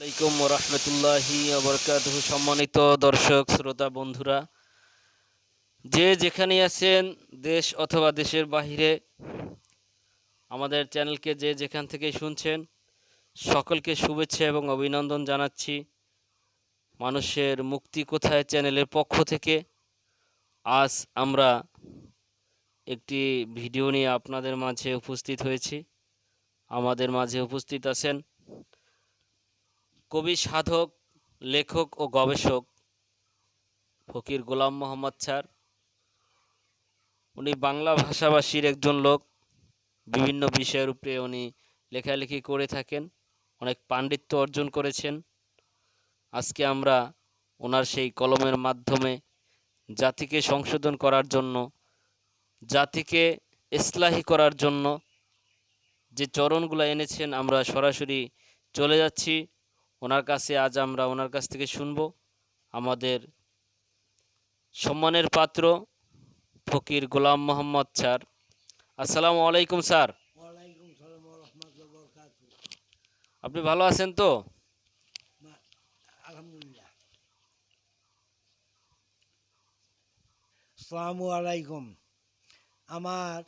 আলাইকুম রহমতুল্লাহি আবরকাতহ সম্মানিত দর্শক, শ্রোতা, বন্ধুরা, যে যেখানে আছেন, দেশ অথবা দেশের বাহিরে, আমাদের চ্যানেলকে যে যেখান থেকে শুনছেন, সকলকে শুভেচ্ছা এবং অভিনন্দন জানাচ্ছি। মানুষের মুক্তি কোথায় চ্যানেলের পক্ষ থেকে, আজ আমরা একটি ভিডিও নিয়ে আপনাদের মাঝে উপস্থিত হয়েছি। আমাদের মাঝে উপস্থিত আছেন কবি, সাধক, লেখক ও গবেষক ফকির গোলাম মোহাম্মদ স্যার। উনি বাংলা ভাষাভাষীর একজন লোক। বিভিন্ন বিষয়ের উপরে উনি লেখালেখি করে থাকেন, অনেক পাণ্ডিত্য অর্জন করেছেন। আজকে আমরা ওনার সেই কলমের মাধ্যমে জাতিকে সংশোধন করার জন্য, জাতিকে ইসলাহি করার জন্য যে চরণগুলো এনেছেন, আমরা সরাসরি চলে যাচ্ছি। ওনার কাছে আজ আমরা ওনার কাছ থেকে শুনব। আমাদের সম্মানের পাত্র ফকির গোলাম মোহাম্মদ স্যার। আসসালামু আলাইকুম স্যার। আপনি ভালো আছেন তো? আসসালামু আলাইকুম। আমার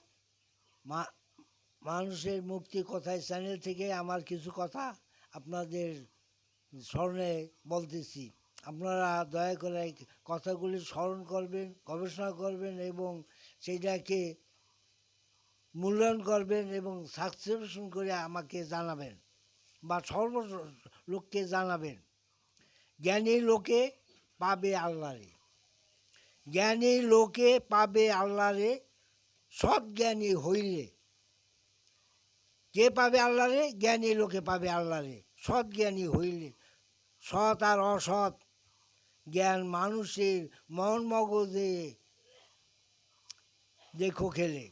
মানুষের মুক্তি কথায় চ্যানেল থেকে আমার কিছু কথা আপনাদের স্মরণে বলতেছি, আপনারা দয়া করে কথাগুলি স্মরণ করবেন, গবেষণা করবেন এবং সেইটাকে মূল্যায়ন করবেন এবং সাবস্ক্রিপশন করে আমাকে জানাবেন বা সর্ব লোককে জানাবেন। জ্ঞানী লোকে পাবে আল্লাহরে। জ্ঞানী লোকে পাবে আল্লাহরে, সৎ জ্ঞানী হইলে। কে পাবে আল্লাহরে? জ্ঞানী লোকে পাবে আল্লাহরে। সৎ জ্ঞানী হইলে সৎ আর অসৎ, জ্ঞান মানুষের মন মগজে দেখো খেলে।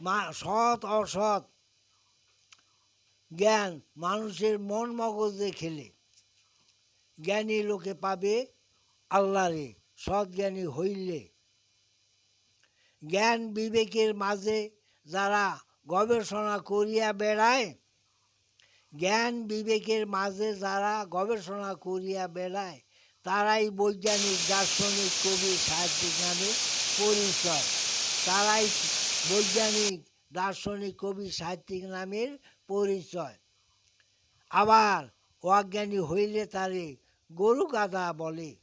মা, সৎ, অসৎ, জ্ঞান মানুষের মন মগজে খেলে। জ্ঞানী লোকে পাবে আল্লাহরে সৎ জ্ঞানী হইলে। জ্ঞান বিবেকের মাঝে যারা গবেষণা করিয়া বেড়ায় জ্ঞান বিবেকের মাঝে যারা গবেষণা করিয়া বেড়ায়, তারাই বৈজ্ঞানিক, দার্শনিক, কবি, সাহিত্যিক নামে পরিচয়। তারাই বৈজ্ঞানিক, দার্শনিক, কবি, সাহিত্যিক নামের পরিচয়। আবার অজ্ঞানী হইলে তারে গরু গাধা বলে।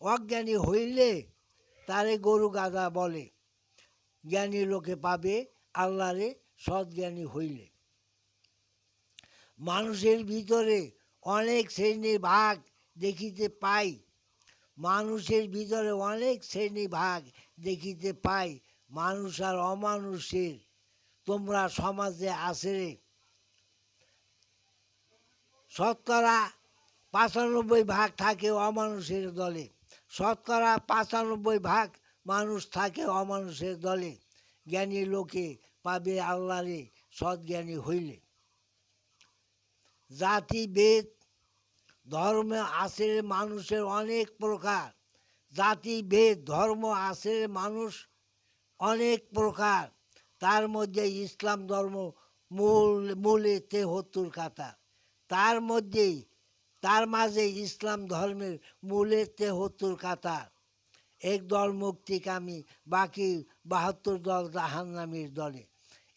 অজ্ঞানী হইলে তারে গরু গাধা বলে। জ্ঞানী লোকে পাবে আল্লাহরে সৎজ্ঞানী হইলে। মানুষের ভিতরে অনেক শ্রেণির ভাগ দেখিতে পাই। মানুষের ভিতরে অনেক শ্রেণি ভাগ দেখিতে পাই, মানুষ আর অমানুষের। তোমরা সমাজে আসে রে। শতকরা পাঁচানব্বই ভাগ থাকে অমানুষের দলে। শতকরা পাঁচানব্বই ভাগ মানুষ থাকে অমানুষের দলে। জ্ঞানী লোকে পাবে আল্লাহরে সৎজ্ঞানী হইলে। জাতি বেদ ধর্ম আছে মানুষের অনেক প্রকার। জাতি ভেদ, ধর্ম আছে মানুষ অনেক প্রকার। তার মধ্যে ইসলাম ধর্ম মূল, মূলে তেহত্তর কাতা তার মধ্যেই, তার মাঝে ইসলাম ধর্মের মূলে তেহত্তর কাতার এক দল মুক্তিকামী, বাকি বাহাত্তর দল জাহান্নামীর দলে।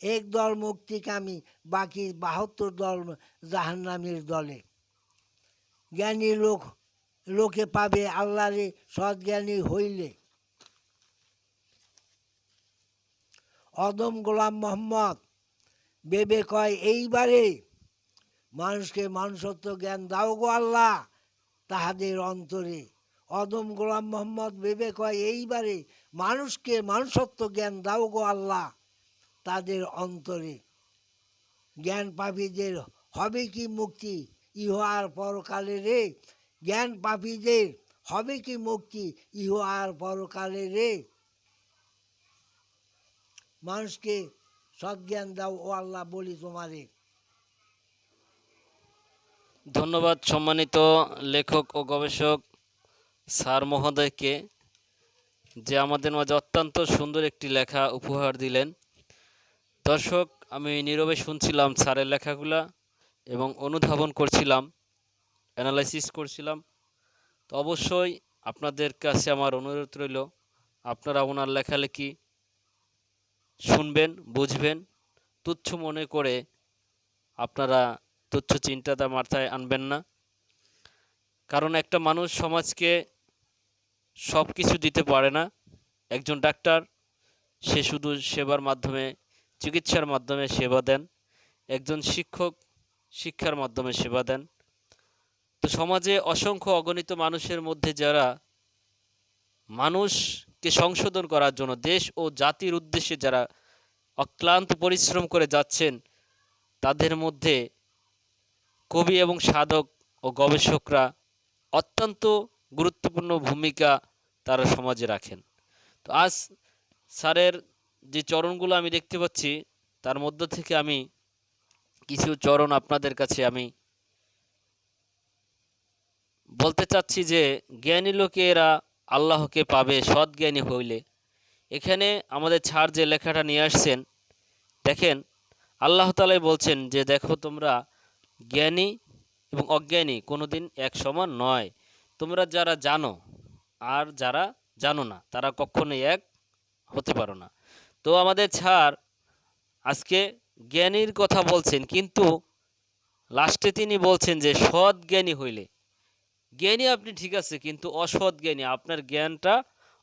এক দল মুক্তিকামী, বাকি বাহাত্তর দল জাহান্নামীর দলে। জ্ঞানী লোক, লোকে পাবে আল্লাহরে সৎজ্ঞানী হইলে। অদম গোলাম মোহাম্মদ বেবে কয়, এইবারে মানুষকে মানুষত্ব জ্ঞান দাও গো আল্লাহ তাহাদের অন্তরে। অদম গোলাম মোহাম্মদ বেবে কয়, এইবারে মানুষকে মানুষত্ব জ্ঞান দাও গো আল্লাহ তাদের অন্তরে। জ্ঞান পাপীদের হবে কি মুক্তি? ইহ আর পরকালে রে। জ্ঞান পাপীদের হবে কি মুক্তি? ইহ আর পরকালে রে। মানুষকে সজ্ঞান দাও ও আল্লাহ বলি তোমারে। ধন্যবাদ সম্মানিত লেখক ও গবেষক স্যার মহোদয়কে, যে আমাদের মাঝে অত্যন্ত সুন্দর একটি লেখা উপহার দিলেন। দর্শক, আমি নীরবে শুনছিলাম স্যারের লেখাগুলা এবং অনুধাবন করছিলাম অ্যানালাইসিস করছিলাম। তো অবশ্যই আপনাদের কাছে আমার অনুরোধ রইল, আপনারা ওনার লেখালেখি শুনবেন, বুঝবেন, তুচ্ছ মনে করে আপনারা তুচ্ছ চিন্তাটা মাথায় আনবেন না। কারণ একটা মানুষ সমাজকে সব কিছু দিতে পারে না। একজন ডাক্তার, সে শুধু সেবার মাধ্যমে চিকিৎসার মাধ্যমে সেবা দেন, একজন শিক্ষক শিক্ষার মাধ্যমে সেবা দেন। তো সমাজে অসংখ্য অগণিত মানুষের মধ্যে যারা মানুষকে সংশোধন করার জন্য, দেশ ও জাতির উদ্দেশ্যে যারা অক্লান্ত পরিশ্রম করে যাচ্ছেন, তাদের মধ্যে কবি এবং সাধক ও গবেষকরা অত্যন্ত গুরুত্বপূর্ণ ভূমিকা তারা সমাজে রাখেন। তো আজ স্যারের যে চরণগুলো আমি দেখতে পাচ্ছি, তার মধ্য থেকে আমি কিছু চরণ আপনাদের কাছে আমি বলতে চাচ্ছি যে, জ্ঞানী লোকেরা আল্লাহকে পাবে সৎ জ্ঞানী হইলে। এখানে আমাদের ছাড় যে লেখাটা নিয়ে আসছেন, দেখেন, আল্লাহ তালাই বলছেন যে, দেখো তোমরা জ্ঞানী এবং অজ্ঞানী, কোনোদিন এক সমান নয়। তোমরা যারা জানো, আর যারা জানো না, তারা কখনোই এক হতে পারো না। তো আমাদের ছাড় আজকে জ্ঞানীর কথা বলছেন, কিন্তু লাস্টে তিনি বলছেন যে সৎ জ্ঞানী হইলে। জ্ঞানী আপনি ঠিক আছে, কিন্তু অসৎ জ্ঞানী, আপনার জ্ঞানটা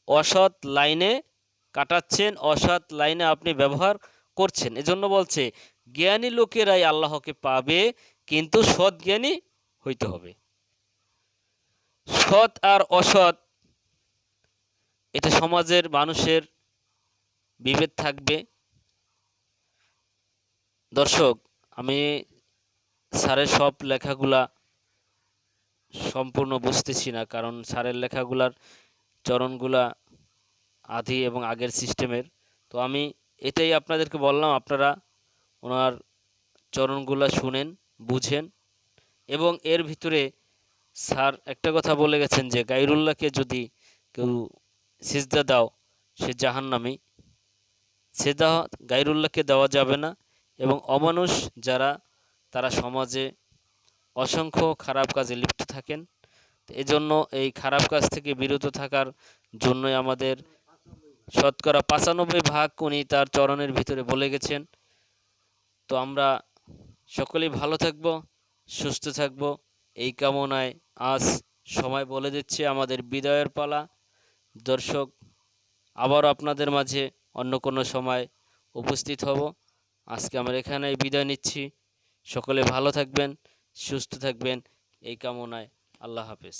অসৎ লাইনে কাটাচ্ছেন, অসৎ লাইনে আপনি ব্যবহার করছেন। এজন্য বলছে, জ্ঞানী লোকেরাই আল্লাহকে পাবে, কিন্তু সৎ জ্ঞানী হইতে হবে। সৎ আর অসৎ, এটা সমাজের মানুষের বিভেদ থাকবে। দর্শক, আমি স্যারের সব লেখাগুলা সম্পূর্ণ বুঝতেছি না, কারণ স্যারের লেখাগুলার চরণগুলা আধি এবং আগের সিস্টেমের। তো আমি এটাই আপনাদেরকে বললাম, আপনারা ওনার চরণগুলা শুনেন, বুঝেন এবং এর ভিতরে স্যার একটা কথা বলে গেছেন যে, গাইরুল্লাহকে যদি কেউ সিজদা দাও, সে জাহান্নামি। সেদা গাইরুল্লাহকে দেওয়া যাবে না এবং অমানুষ যারা, তারা সমাজে অসংখ্য খারাপ কাজে লিপ্ত থাকেন। এজন্য এই খারাপ কাজ থেকে বিরত থাকার জন্যই আমাদের শতকরা পাঁচানব্বই ভাগ উনি তার চরণের ভিতরে বলে গেছেন। তো আমরা সকলেই ভালো থাকব, সুস্থ থাকব। এই কামনায় আজ সময় বলে দিচ্ছে আমাদের বিদায়ের পালা। দর্শক আবার আপনাদের মাঝে অন্য কোনো সময় উপস্থিত হব। আজকে আমরা এখানেই বিদায় নিচ্ছি। সকলে ভালো থাকবেন, সুস্থ থাকবেন। এই কামনায় আল্লাহ হাফেজ।